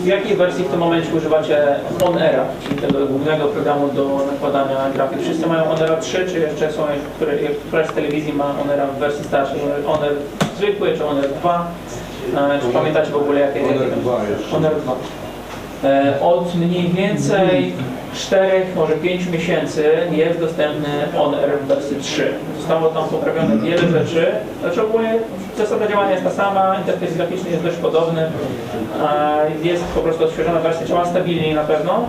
w jakiej wersji w tym momencie używacie OnEra, czyli tego głównego programu do nakładania grafik? Wszyscy mają OnEra 3, czy jeszcze są, które, któraś z telewizji ma OnEra w wersji starszej? OnEr zwykły, czy OnEr 2? E, Czy pamiętacie w ogóle jakie? Jakie- 2 jeszcze. Honor 2. E, Od mniej więcej 4, może 5 miesięcy jest dostępny OnAir w wersji 3. Zostało tam poprawione wiele rzeczy. Znaczy ogólnie zasada działania jest ta sama, interfejs graficzny jest dość podobny. Jest po prostu odświeżona wersja, działa stabilniej na pewno.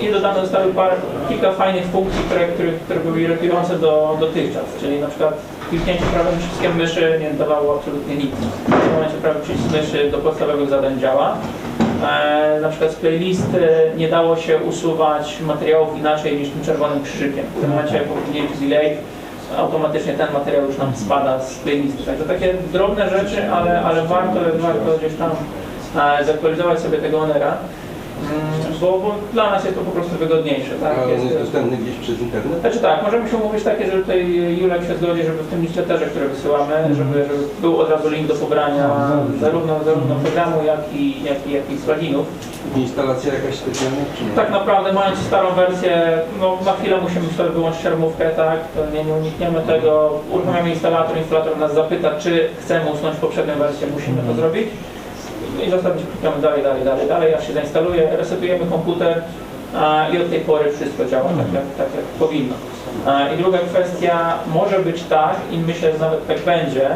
I dodane zostały parę, kilka fajnych funkcji, które, które, które były irytujące do, dotychczas. Czyli na przykład kliknięcie prawym przyciskiem myszy nie dawało absolutnie nic. W tym momencie prawy przycisk myszy do podstawowych zadań działa. E, na przykład z playlisty nie dało się usuwać materiałów inaczej niż tym czerwonym krzyżykiem. W tym momencie po kliknięciu delay automatycznie ten materiał już nam spada z playlisty. Także takie drobne rzeczy, ale, ale warto, warto gdzieś tam e, zaktualizować sobie tego onera. Mm, Bo, bo dla nas jest to po prostu wygodniejsze. Tak? A on Jest, jest dostępny gdzieś przez internet? znaczy tak, możemy się umówić takie, że tutaj Julek się zgodzi, żeby w tym newsletterze, który wysyłamy, żeby, żeby był od razu link do pobrania zarówno, zarówno programu, jak i, jak i, jak i pluginów. Instalacja jakaś specjalna? Tak naprawdę mając starą wersję, no na chwilę musimy sobie wyłączyć szermówkę, tak, to nie, nie unikniemy tego. Uruchamiamy instalator, instalator nas zapyta, czy chcemy usunąć poprzednią wersję, musimy to zrobić. I zasadniczo klikamy dalej, dalej, dalej, dalej, aż się zainstaluje, resetujemy komputer a, i od tej pory wszystko działa tak jak, tak jak powinno. A, I druga kwestia, może być tak, i myślę, że nawet tak będzie,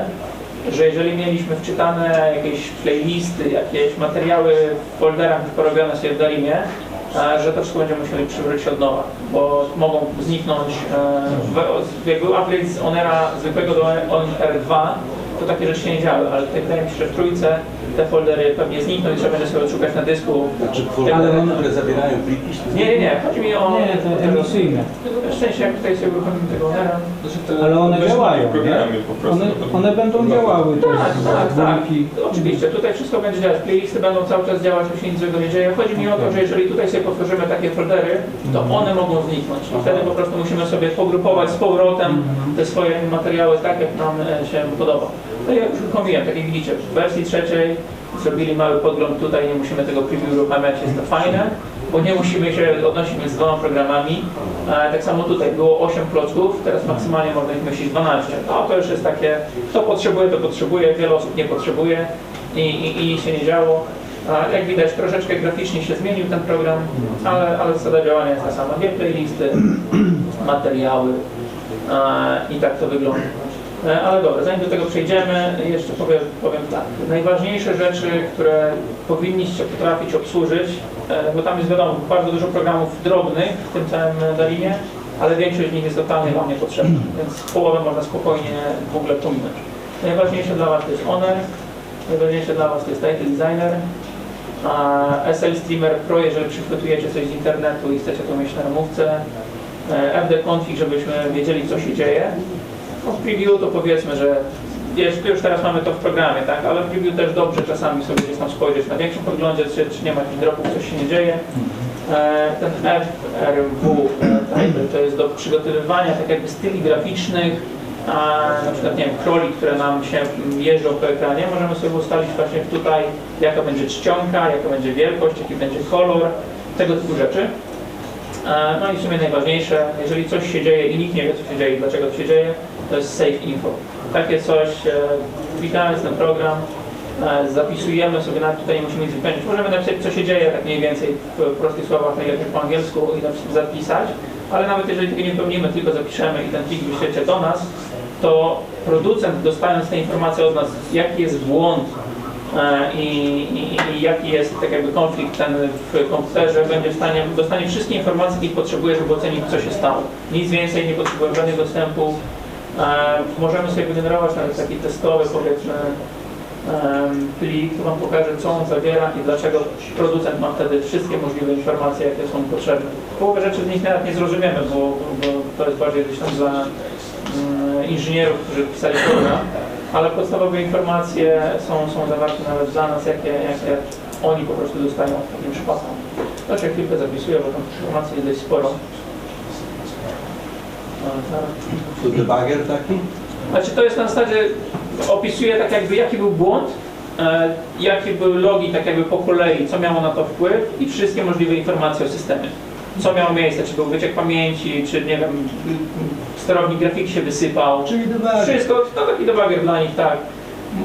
że jeżeli mieliśmy wczytane jakieś playlisty, jakieś materiały w folderach już porobione sobie w Darimie, e, że to wszystko będziemy musieli przywrócić od nowa, bo mogą zniknąć, e, w- jak był upgrade z Onera zwykłego do Oner 2, to takie rzeczy się nie działy, ale tutaj wydaje mi się, że w trójce te foldery pewnie znikną i trzeba będzie sobie odszukać na dysku. Znaczy foldery, Ale on- które zawierają pliki? Nie, nie, nie, chodzi mi o... Nie, to emisyjne. W sensie jak tutaj sobie uruchomimy tego Onera, Ale one działają. One, one będą działały też Tak, tak, tak. dwójki. Oczywiście, tutaj wszystko będzie działać. Playlisty będą cały czas działać, tu się nic złego nie dzieje. Chodzi mi o to, że jeżeli tutaj sobie potworzymy takie foldery, to one mogą zniknąć. I wtedy po prostu musimy sobie pogrupować z powrotem te swoje materiały tak, jak nam e, się podoba. No i już uruchomiłem, tak jak widzicie, w wersji trzeciej zrobili mały podgląd tutaj, nie musimy tego preview uruchamiać, jest to fajne, bo nie musimy się odnosić między dwoma programami. Tak samo tutaj było 8 klocków, teraz maksymalnie można ich myśleć 12. No to już jest takie, kto potrzebuje, to potrzebuje, wiele osób nie potrzebuje i, i, i się nie działo. Jak widać, troszeczkę graficznie się zmienił ten program, ale, ale zasada działania jest ta sama. Dwie playlisty, materiały i tak to wygląda. E, Ale dobra, zanim do tego przejdziemy, jeszcze powiem, powiem tak. Najważniejsze rzeczy, które powinniście potrafić obsłużyć, e, bo tam jest wiadomo bardzo dużo programów drobnych w tym całym Dalinie, ale większość z nich jest totalnie Wam niepotrzebna, więc połowę można spokojnie w ogóle pominąć. Najważniejsze dla Was to jest Honor, najważniejsze dla Was to jest Title Designer, SL Streamer Pro, jeżeli przychwytujecie coś z internetu i chcecie to mieć na ramówce, e, FD Config, żebyśmy wiedzieli co się dzieje. W preview to powiedzmy, że już teraz mamy to w programie, tak? ale w preview też dobrze czasami sobie gdzieś tam spojrzeć na większym podglądzie, czy, czy nie ma jakichś dropów, coś się nie dzieje. E, Ten FRW e, to jest do przygotowywania tak jakby styli graficznych, a na przykład nie wiem, kroli, które nam się jeżdżą po ekranie, możemy sobie ustalić właśnie tutaj, jaka będzie czcionka, jaka będzie wielkość, jaki będzie kolor, tego typu rzeczy. E, No i w sumie najważniejsze, jeżeli coś się dzieje i nikt nie wie, co się dzieje i dlaczego to się dzieje, to jest Safe Info. Takie coś, e, witając ten program, e, zapisujemy sobie, nawet tutaj nie musimy nic wypełnić. Możemy napisać, co się dzieje, tak mniej więcej w prostych słowach, jak po angielsku i zapisać, ale nawet jeżeli tego nie wypełnimy, tylko zapiszemy i ten plik wyślecie do nas, to producent dostając te informacje od nas, jaki jest błąd i, i, i jaki jest tak jakby konflikt ten w komputerze, będzie w stanie, dostanie wszystkie informacje, jakie potrzebuje, żeby ocenić, co się stało. Nic więcej nie potrzebuje, żadnych dostępów. E, możemy sobie wygenerować nawet taki testowy, powiedzmy, plik, Wam pokażę, co on zawiera i dlaczego producent ma wtedy wszystkie możliwe informacje, jakie są potrzebne. Połowę rzeczy z nich nawet nie zrozumiemy, bo, bo to jest bardziej gdzieś tam dla mm, inżynierów, którzy pisali program, ale podstawowe informacje są, są zawarte nawet dla nas, jakie, jakie oni po prostu dostają w takim przypadku. To się chwilkę zapisuję, bo tam informacji jest dość sporo. Zaraz. To debugger taki? Znaczy to jest na zasadzie, opisuje tak jakby jaki był błąd e, jakie były logi, tak jakby po kolei, co miało na to wpływ i wszystkie możliwe informacje o systemie. Co miało miejsce, czy był wyciek pamięci, czy nie wiem, sterownik grafiki się wysypał, Czyli dwa. wszystko, no taki debugger dla nich, tak.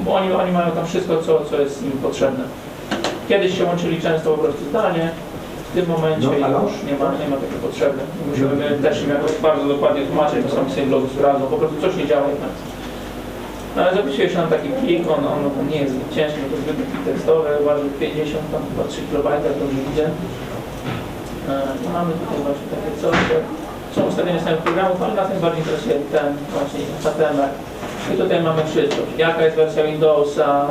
Bo Oni, oni mają tam wszystko, co, co jest im potrzebne. Kiedyś się łączyli często po prostu zdalnie, w tym momencie No, już nie ma, nie ma takiej potrzeby. Musimy my też im jakoś bardzo dokładnie tłumaczyć, bo sami sobie blogu sprawdzą, po prostu coś nie działa jednak. No, Ale zapisuje się nam taki plik, on, on on nie jest zbyt ciężki, bo to plik tekstowy, waży 50, tam chyba 3 KB, jak dobrze widzę. E, i mamy tutaj właśnie takie coś, że są ustawienia samych programów, ale nas najbardziej interesuje ten właśnie HTML. I tutaj mamy wszystko, jaka jest wersja Windowsa,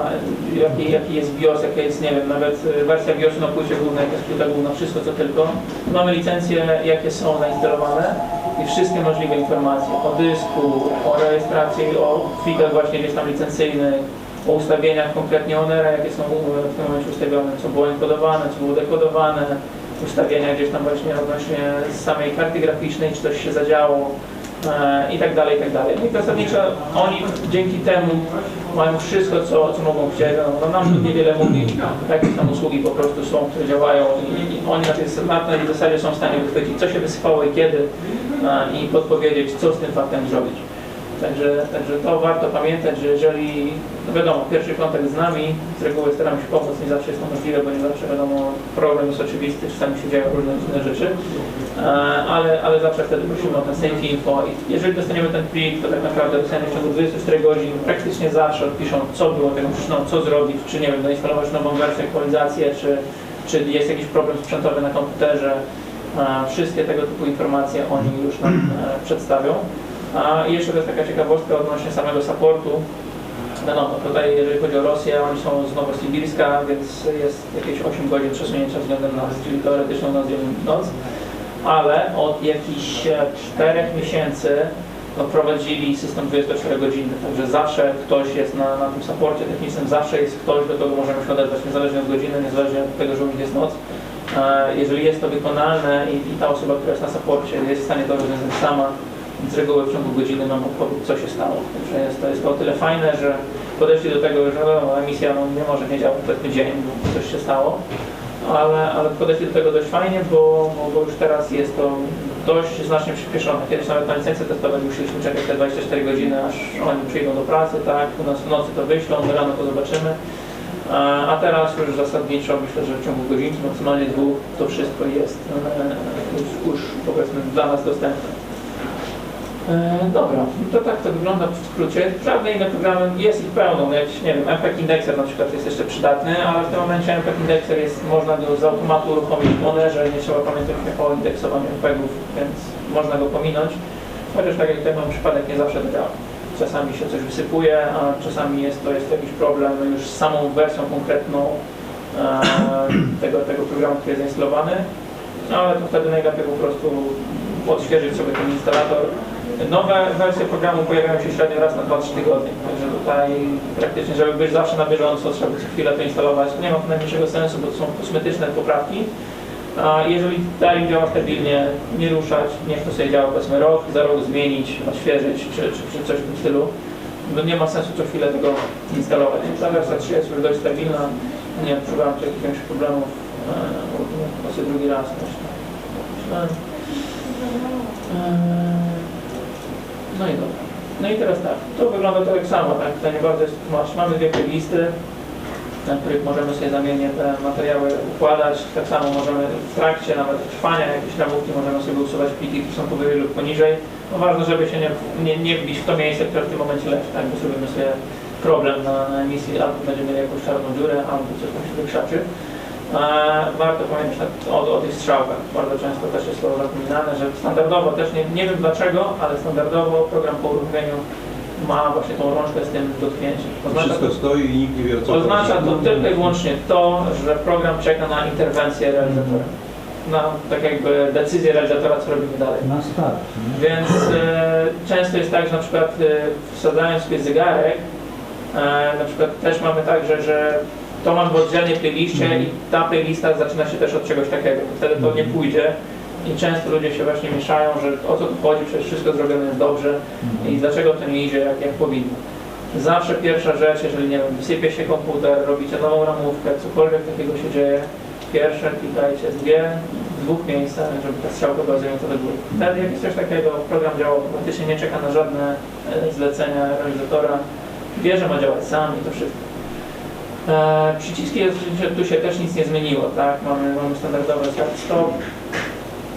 jaki, jaki jest BIOS, jaka jest, nie wiem, nawet wersja BIOSu na płycie głównej, jaka jest płyta główna, wszystko co tylko. Mamy licencje, jakie są zainstalowane i wszystkie możliwe informacje o dysku, o rejestracji, o plikach właśnie gdzieś tam licencyjnych, o ustawieniach konkretnie Onera, jakie są w tym momencie ustawione, co było enkodowane, co było dekodowane, ustawienia gdzieś tam właśnie odnośnie samej karty graficznej, czy coś się zadziało e, i tak dalej, i tak dalej. No i zasadniczo oni dzięki temu mają wszystko, co, co mogą chcieć. No, no nam niewiele mówi, jakie tam usługi po prostu są, które działają i, i oni na tej, na tej zasadzie są w stanie wychwycić, co się wysypało i kiedy e, i podpowiedzieć, co z tym faktem zrobić. Także, także to warto pamiętać, że jeżeli, no wiadomo, pierwszy kontakt z nami, z reguły staramy się pomóc, nie zawsze jest to możliwe, bo nie zawsze wiadomo, problem jest oczywisty, czasami się dzieją różne inne rzeczy, e, ale, ale zawsze wtedy prosimy o ten save info i jeżeli dostaniemy ten plik, to tak naprawdę dostaniemy w ciągu 24 godzin, praktycznie zawsze odpiszą, co było tego przyczyną, co zrobić, czy nie wiem, zainstalować nową wersję, aktualizację, czy, czy jest jakiś problem sprzętowy na komputerze, e, wszystkie tego typu informacje oni już nam e, przedstawią. A jeszcze to jest taka ciekawostka odnośnie samego supportu. No, no tutaj jeżeli chodzi o Rosję, oni są z Nowosibirska, więc jest jakieś 8 godzin przesunięcia względem nas, czyli teoretyczną noc, noc. Ale od jakichś 4 miesięcy no, prowadzili system 24 godziny, także zawsze ktoś jest na, na tym supporcie technicznym, zawsze jest ktoś, do kogo możemy się odezwać, niezależnie od godziny, niezależnie od tego, że u nich jest noc. E, Jeżeli jest to wykonalne i, i ta osoba, która jest na supporcie jest w stanie to rozwiązać sama, z reguły w ciągu godziny mam odpowiedź, co się stało. Także jest to, jest o tyle fajne, że podeszli do tego, że no, emisja no, nie może nie działać powiedzmy dzień, bo coś się stało, ale, ale podeszli do tego dość fajnie, bo, bo, już teraz jest to dość znacznie przyspieszone. Kiedyś nawet na licencję testową musieliśmy czekać te 24 godziny, aż oni przyjdą do pracy, tak, u nas w nocy to wyślą, rano to zobaczymy. A teraz już zasadniczo myślę, że w ciągu godzinki, maksymalnie dwóch, to wszystko jest e, już, już powiedzmy dla nas dostępne. E, Dobra, to tak to wygląda w skrócie. Żadne inne programy, jest ich pełno, no jakiś, nie wiem, MPEG Indexer na przykład jest jeszcze przydatny, ale w tym momencie MPEG Indexer jest, można go z automatu uruchomić w Onerze, nie trzeba pamiętać o indeksowaniu MPEGów, więc można go pominąć. Chociaż tak jak tutaj mam przypadek, nie zawsze to działa. Czasami się coś wysypuje, a czasami jest to jest jakiś problem już z samą wersją konkretną e, tego, tego programu, który jest zainstalowany. No ale to wtedy najlepiej po prostu odświeżyć sobie ten instalator. Nowe wersje programu pojawiają się średnio raz na 2-3 tygodnie, także tutaj praktycznie, żeby być zawsze na bieżąco, trzeba co chwilę to instalować. Nie ma to najmniejszego sensu, bo to są kosmetyczne poprawki. A jeżeli dalej działa stabilnie, nie ruszać, niech to sobie działa powiedzmy rok, za rok zmienić, odświeżyć, czy, czy, czy coś w tym stylu. No nie ma sensu co chwilę tego instalować. Ta wersja 3 jest już dość stabilna, nie odczuwałem tu jakichś większych problemów. Eee, sobie drugi raz myślę. Eee, No i dobra. No i teraz tak, to wygląda tak samo, tak? To nie bardzo jest tłumacz. Mamy dwie playlisty, na których możemy sobie zamiennie te materiały układać. Tak samo możemy w trakcie nawet trwania jakiejś ramówki możemy sobie usuwać pliki, które są powyżej lub poniżej. No ważne, żeby się nie, nie, nie wbić w to miejsce, które w tym momencie leży, tak? Bo zrobimy sobie problem na, na emisji, albo będziemy mieli jakąś czarną dziurę, albo coś tam się wykrzaczy. E, Warto pamiętać o, o tych strzałkach. Bardzo często też jest to zapominane, że standardowo też nie, nie wiem dlaczego, ale standardowo program po uruchomieniu ma właśnie tą rączkę z tym dotknięciem. Oznacza to, Wszystko stoi i nikt nie wie o co oznacza to tylko i wyłącznie to, że program czeka na interwencję realizatora. Na tak jakby decyzję realizatora, co robimy dalej. Na start. nie? Więc e, często jest tak, że na przykład e, wsadzając sobie zegarek, e, na przykład też mamy tak, że, że to mam w oddzielnej playliście Mhm. i ta playlista zaczyna się też od czegoś takiego. Wtedy to nie pójdzie i często ludzie się właśnie mieszają, że o co tu chodzi, przecież wszystko zrobione jest dobrze i dlaczego to nie idzie jak, jak powinno. Zawsze pierwsza rzecz, jeżeli nie wiem, wysypie się komputer, robicie nową ramówkę, cokolwiek takiego się dzieje, pierwsze klikajcie dwie, w dwóch miejscach, żeby ta strzałka była zajęta do góry. Wtedy jak jest coś takiego, program działa automatycznie, nie czeka na żadne e, zlecenia realizatora, wie, że ma działać sam i to wszystko. E, przyciski, tu się też nic nie zmieniło, tak? Mamy, mamy standardowe start stop,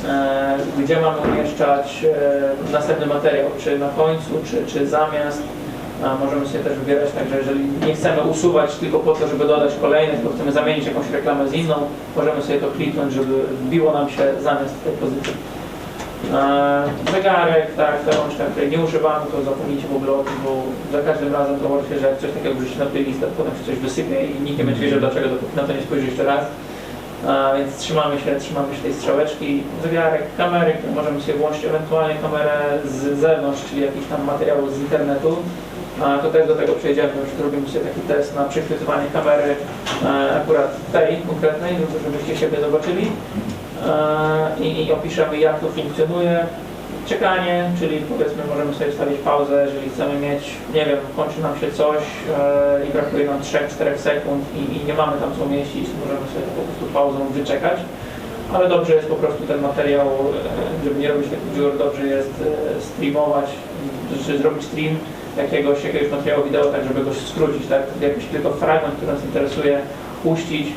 e, gdzie mamy umieszczać e, następny materiał, czy na końcu, czy, czy zamiast. A możemy sobie też wybierać, także jeżeli nie chcemy usuwać tylko po to, żeby dodać kolejny, tylko chcemy zamienić jakąś reklamę z inną, możemy sobie to kliknąć, żeby wbiło nam się zamiast tej pozycji. E, zegarek, tak, ta rączka, której nie używamy, to zapomnijcie w ogóle o tym, bo za każdym razem to łatwiej, że jak coś takiego wrzucicie na playlistę, to potem się coś wysypie i nikt nie będzie wiedział dlaczego, dopóki na to nie spojrzy jeszcze raz. A, więc trzymamy się, trzymamy się tej strzałeczki, zegarek, kamery, możemy sobie włączyć ewentualnie kamerę z zewnątrz, czyli jakiś tam materiał z internetu. A, to też do tego przejdziemy, już robimy sobie taki test na przychwytywanie kamery e, akurat tej konkretnej, żebyście siebie zobaczyli. E, i, opiszemy jak to funkcjonuje. Czekanie, czyli powiedzmy możemy sobie wstawić pauzę, jeżeli chcemy mieć, nie wiem, kończy nam się coś e, i brakuje nam 3-4 sekund i, i nie mamy tam co umieścić, możemy sobie po prostu pauzą wyczekać. Ale dobrze jest po prostu ten materiał, e, żeby nie robić takich dziur, dobrze jest streamować, czy zrobić stream jakiegoś, jakiegoś materiału wideo, tak żeby go skrócić, tak, jakiś tylko fragment, który nas interesuje, puścić,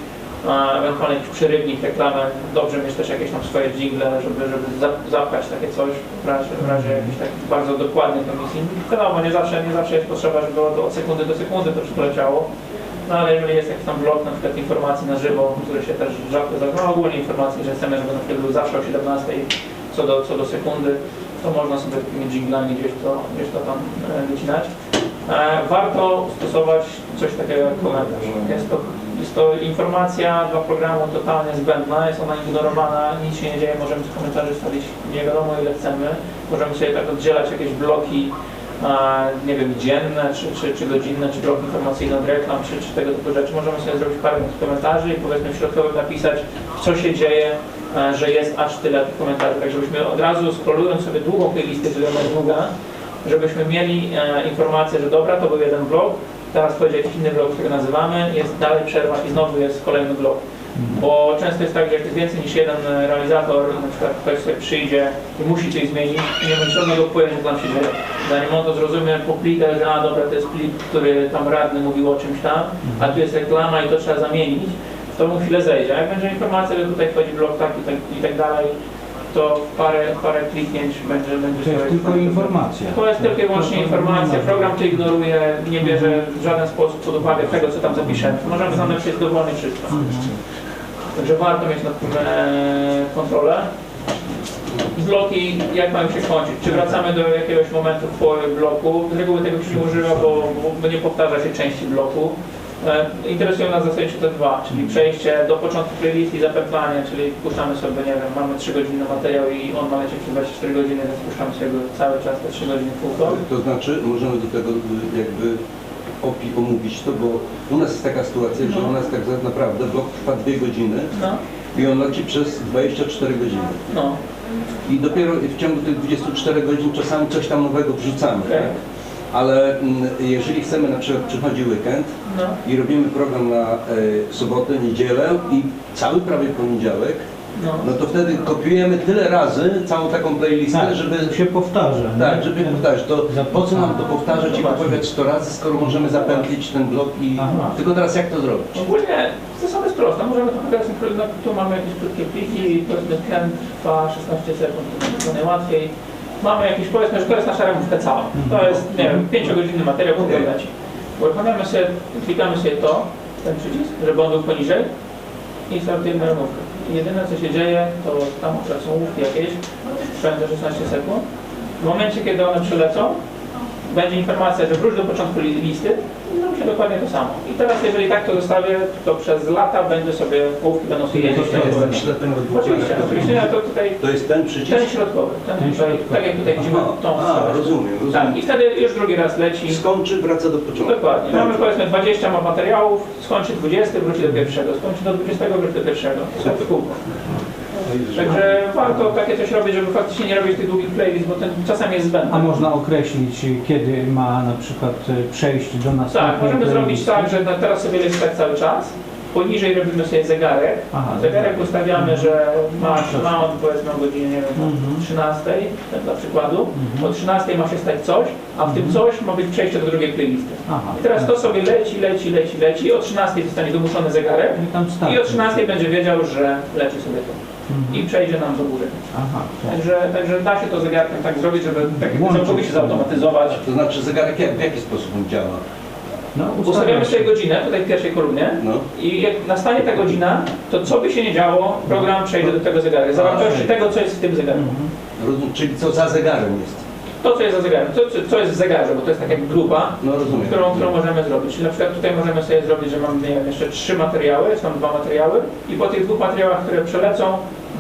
ewentualnie jakiś przerywnik, reklamę. Dobrze mieć też jakieś tam swoje jingle, żeby, żeby za- zapchać takie coś w razie, w razie jakichś takich bardzo dokładnych emisji. Wiadomo, nie zawsze, nie zawsze jest potrzeba, żeby od, od sekundy do sekundy to wszystko leciało. No ale jeżeli jest jakiś tam blok na przykład informacji na żywo, który się też rzadko zdarza, no ogólnie informacji, że chcemy, żeby na przykład był zawsze o 17 co do, co do sekundy, to można sobie takimi jinglami gdzieś to, gdzieś to tam e, wycinać. E, warto stosować coś takiego jak komentarz. Jest to, to informacja dla programu totalnie zbędna, jest ona ignorowana, nic się nie dzieje, możemy w komentarzy wstawić nie wiadomo ile chcemy, możemy sobie tak oddzielać jakieś bloki, e, nie wiem, dzienne, czy, czy, czy godzinne, czy blok informacyjny od reklam, czy, czy tego typu rzeczy. Możemy sobie zrobić parę komentarzy i powiedzmy w środkowym napisać, co się dzieje, e, że jest aż tyle tych komentarzy, tak żebyśmy od razu scrollując sobie długą playlistę, która jest długa, żebyśmy mieli e, informację, że dobra, to był jeden blok, teraz jakiś inny blok, który nazywamy, jest dalej przerwa i znowu jest kolejny blok. Bo często jest tak, że jak jest więcej niż jeden e, realizator, na przykład ktoś sobie przyjdzie i musi coś zmienić i nie ma żadnego wpływu, co tam się dzieje. Zanim on to zrozumie po że a dobra, to jest plik, który tam radny mówił o czymś tam, a tu jest reklama i to trzeba zamienić, to mu chwilę zejdzie. A jak będzie informacja, że tutaj wchodzi blok tak i tak, i tak dalej, to parę, parę kliknięć będzie, będzie To jest tylko informacja. to jest tylko i wyłącznie informacja, program to ignoruje, nie bierze w żaden sposób pod uwagę tego, co tam zapiszemy. Możemy zaznaczyć dowolnie wszystko. Także warto mieć nad tym e, kontrolę. Bloki, jak mają się kończyć? Czy wracamy do jakiegoś momentu w połowie bloku? Z reguły tego się nie używa, bo, bo nie powtarza się części bloku. E, Interesują nas zasadniczo te dwa, czyli przejście do początku playlisty i zapętlanie, czyli puszczamy sobie, nie wiem, mamy 3 godziny materiał i on ma lecieć przez 24 godziny, więc puszczamy sobie go cały czas te 3 godziny kółko. To znaczy, możemy do tego y, jakby opi omówić to, bo u nas jest taka sytuacja, że No. u nas tak naprawdę blok trwa dwie godziny No, i on leci przez 24 godziny. no, I dopiero w ciągu tych 24 godzin czasami coś tam nowego wrzucamy. okej, Tak? Ale mm, jeżeli chcemy, na przykład przychodzi weekend no. i robimy program na e, sobotę, niedzielę i cały prawie poniedziałek, No. no to wtedy kopiujemy tyle razy całą taką playlistę, Tak, żeby się powtarza. nie? Tak, żeby powtarzać, to po co nam to powtarzać i Zobaczmy. poprawiać 100 razy, skoro możemy zapętlić ten blok i... Aha. Tylko teraz jak to zrobić? Ogólnie zasada jest prosta. Możemy to pokazać, no, tu mamy jakieś krótkie pliki, powiedzmy ten trwa 16 sekund, to najłatwiej. Mamy jakiś, powiedzmy, że to jest nasza ramówka cała. To jest, nie wiem, 5-godzinny materiał, który Okej. leci. Uruchamiamy sobie, klikamy sobie to, ten przycisk, żeby on był poniżej i startujemy ramówkę. I jedyne co się dzieje, to tam łówki jakieś, te 16 sekund. W momencie, kiedy one przylecą, będzie informacja, że wróć do początku li- listy i zrobi się dokładnie to samo. I teraz jeżeli tak to zostawię, to przez lata będzie sobie, ołówki będą sobie jeździć. To jest ten ślepy Oczywiście, oczywiście, ja to tutaj, To jest ten przycisk? ten środkowy, ten Ten środkowy. tak jak tutaj widzimy tą a, stronę. rozumiem, Tak, rozumiem. i wtedy już drugi raz leci. Skończy, wraca do początku. Dokładnie. Tak. Mamy powiedzmy 20 ma materiałów, skończy 20, wróci do pierwszego, skończy do 20, wróci do pierwszego. Tak. Także warto takie coś robić, żeby faktycznie nie robić tych długich playlist, bo ten czasami jest zbędny. A można określić, kiedy ma na przykład e, przejść do następnej Tak, możemy zrobić playlisty? tak, że na- teraz sobie leci tak cały czas. Poniżej robimy sobie zegarek. Aha, Zegarek ustawiamy, że ma, ma on powiedzmy o godzinie nie wiem, Mhm. 13, tak dla przykładu. Mhm. O 13 ma się stać coś, a w tym coś ma być przejście do drugiej playlisty. Aha. I teraz to sobie leci, leci, leci, leci. O 13 zostanie wymuszony zegarek. I tam. I o 13 będzie wiedział, że leci sobie to. Mhm. I przejdzie nam do góry. Aha, tak. Także, także da się to zegarkiem tak zrobić, żeby tak całkowicie zautomatyzować. To znaczy zegarek jak, w jaki sposób on działa? No, Ustawiamy ustawia sobie godzinę tutaj w pierwszej kolumnie No. i jak nastanie ta godzina, to co by się nie działo, program przejdzie do tego zegarka. W zależności tego, co jest w tym zegarku. Mhm. Rozumiem, czyli co za zegarem jest? To, co jest za zegarem, to, co- co jest w zegarze, bo to jest tak jak grupa, No rozumiem. którą, którą możemy zrobić. Czyli na przykład tutaj możemy sobie zrobić, że mamy wiem, jeszcze trzy materiały, są dwa materiały i po tych dwóch materiałach, które przelecą,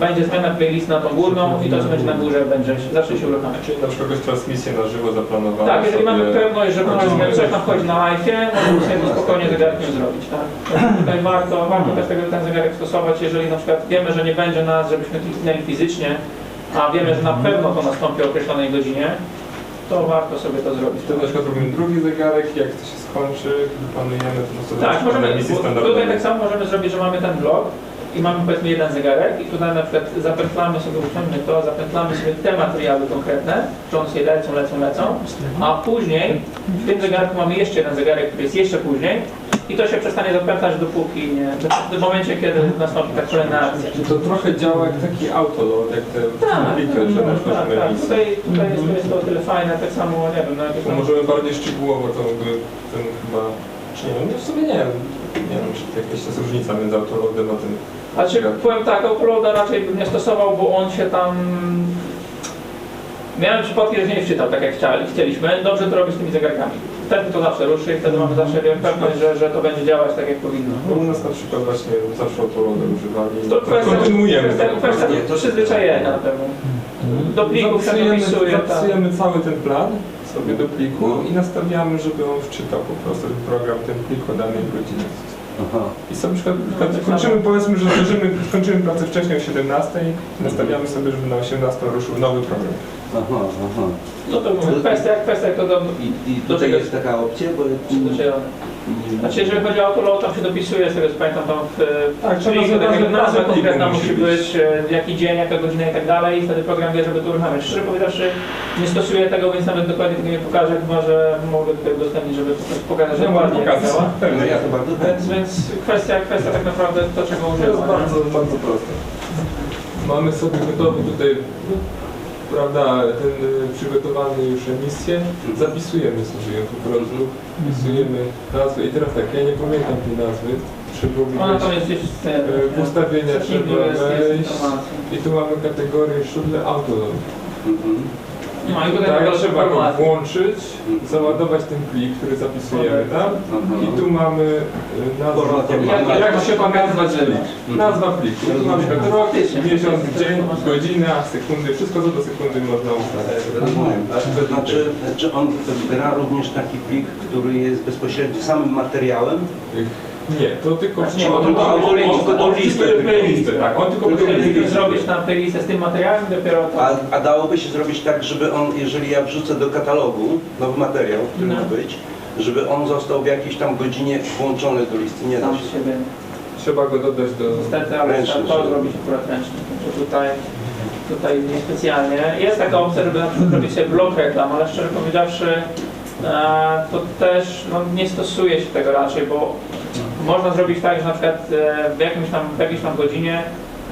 będzie zmiana playlist na tą górną i to, co będzie na górze, będzie, zacznie się uruchamiać. Czyli na przykład transmisję na żywo zaplanowaną Tak, jeżeli mamy pewność, że powiedzmy coś tam chodzi na live, możemy sobie to spokojnie zegarkiem zrobić, tak? Tutaj warto, warto też tego, ten zegarek stosować, jeżeli na przykład wiemy, że nie będzie nas, żebyśmy kliknęli fizycznie, a wiemy, że na pewno to nastąpi o określonej godzinie, to warto sobie to zrobić. Wtedy na przykład robimy drugi zegarek jak to się skończy, kiedy planujemy, to po prostu Tak, możemy, tutaj tak samo możemy zrobić, że mamy ten blok i mamy powiedzmy jeden zegarek i tutaj na przykład zapętlamy sobie, usuńmy to, zapętlamy sobie te materiały konkretne, że one sobie lecą, lecą, lecą, a później w tym zegarku mamy jeszcze jeden zegarek, który jest jeszcze później i to się przestanie zapętlać dopóki nie, w momencie, kiedy nastąpi ta kolejna akcja. Czy to trochę działa jak taki autoload, jak te Tak, pliki, że na tak, przykład tak, tak. Tutaj, tutaj jest, to jest to o tyle fajne, tak samo, nie wiem, no jakieś możemy bardziej szczegółowo to ten chyba... Czy nie wiem, w sumie nie wiem. Nie wiem, czy jakaś jest różnica między autoloadem a tym... Znaczy, powiem tak, uploada raczej bym nie stosował, bo on się tam... Miałem przypadki, że nie wczytał tak jak chcieli, chcieliśmy. Dobrze to robić z tymi zegarkami. Wtedy to zawsze ruszy i wtedy mamy zawsze pewność, że, że to będzie działać tak jak powinno. Bo u nas na przykład właśnie zawsze autoloader używali. To kwestia, Kontynuujemy kwestia, kwestia. Nie, to- przyzwyczajenia na pewno. Do plików się Zapisujemy. Tak. zapisujemy cały ten plan sobie do pliku i nastawiamy, żeby on wczytał po prostu ten program, ten plik o danej godzinie. Aha. I sobie na przykład, przykład No, tak kończymy, powiedzmy, że skończymy, skończymy pracę wcześniej o 17 i nastawiamy sobie, żeby na 18 ruszył nowy program. Aha, aha. No to mówię, kwestia, kwestia to do I, i tutaj czego- jest taka opcja, bo... przyzwyczajone. Znaczy, jeżeli chodzi o autoload, tam się dopisuje, z tego co pamiętam, tam w Tak, trzeba zobaczyć, tak jak nazwa konkretna musi musi być, e, jaki dzień, jaka godzina i tak dalej i wtedy program wie, żeby to uruchamiać. Szczerze powiedziawszy, nie stosuję tego, więc nawet dokładnie tego nie pokażę, chyba że mogę tutaj udostępnić, żeby prostu pokazać, że No, ładnie pokazać. działa. No ja to bardzo Więc, więc kwestia, kwestia tak naprawdę to, czego To jest bardzo, bardzo proste. Mamy sobie gotowy tutaj, prawda, ten y, przygotowany już emisję, zapisujemy sobie ją po prostu, wpisujemy nazwę i teraz tak, ja nie pamiętam tej nazwy, trzeba Ona tam wejść jest gdzieś w ustawienia w settingu trzeba wejść i tu mamy kategorię szudle autoload. Mhm. No i tutaj Tak, trzeba go włączyć, załadować ten plik, który zapisujemy tam i tu mamy y, nazwę, jak- się się nazwać pokazać plik. Nazwa pliku, tu przykład rok, miesiąc, dzień, godzina, sekundy, wszystko co do sekundy można ustalić. Rozumiem. A to znaczy, czy on gra również taki plik, który jest bezpośrednio samym materiałem? Nie, to tylko Znaczy, nie, on, bo to on, listę, listę, listę, tylko listę, tak, on tylko listę. zrobić na playlistę z tym materiałem, dopiero to... A, a dałoby się zrobić tak, żeby on, jeżeli ja wrzucę do katalogu nowy materiał, który No. ma być, żeby on został w jakiejś tam godzinie włączony do listy? Nie da się. Trzeba go dodać do... Niestety, ale Ręcznie to zrobić akurat ręcznie. Tutaj, tutaj niespecjalnie. Jest taka opcja, żeby na przykład zrobić sobie blok reklam, ale szczerze powiedziawszy, e, to też no, nie stosuje się tego raczej, bo można zrobić tak, że na przykład e, w, jakimś tam, w jakiejś tam godzinie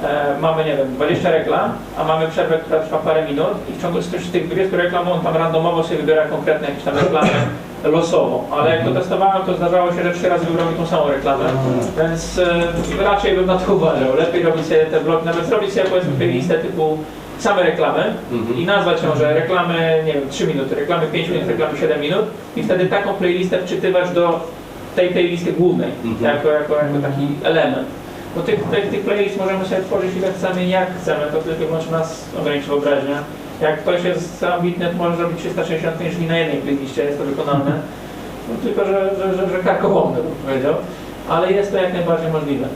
e, mamy, nie wiem, 20 reklam, a mamy przerwę, która trwa parę minut i w ciągu z tych- z tych 20 reklam on tam randomowo sobie wybiera konkretne jakieś tam reklamy losowo, ale jak to testowałem, to zdarzało się, że trzy razy wybrał mi tą samą reklamę, więc e, raczej bym na to uważał. Lepiej robić sobie te bloki, nawet zrobić sobie powiedzmy playlistę typu same reklamy Mhm. i nazwać ją, że reklamy, nie wiem, 3 minuty, reklamy 5 minut, reklamy 7 minut i wtedy taką playlistę wczytywać do tej playlisty głównej, Mhm. jako, jako, jako taki element. Bo tych, tych, tych playlist możemy sobie tworzyć ile chcemy, jak chcemy, to tylko i wyłącznie nas ograniczy wyobraźnia. Jak ktoś jest ambitny, to może zrobić 365 dni na jednej playliście, jest to wykonalne. No, tylko, że, że, że, że karkołomne bym powiedział. Ale jest to jak najbardziej możliwe.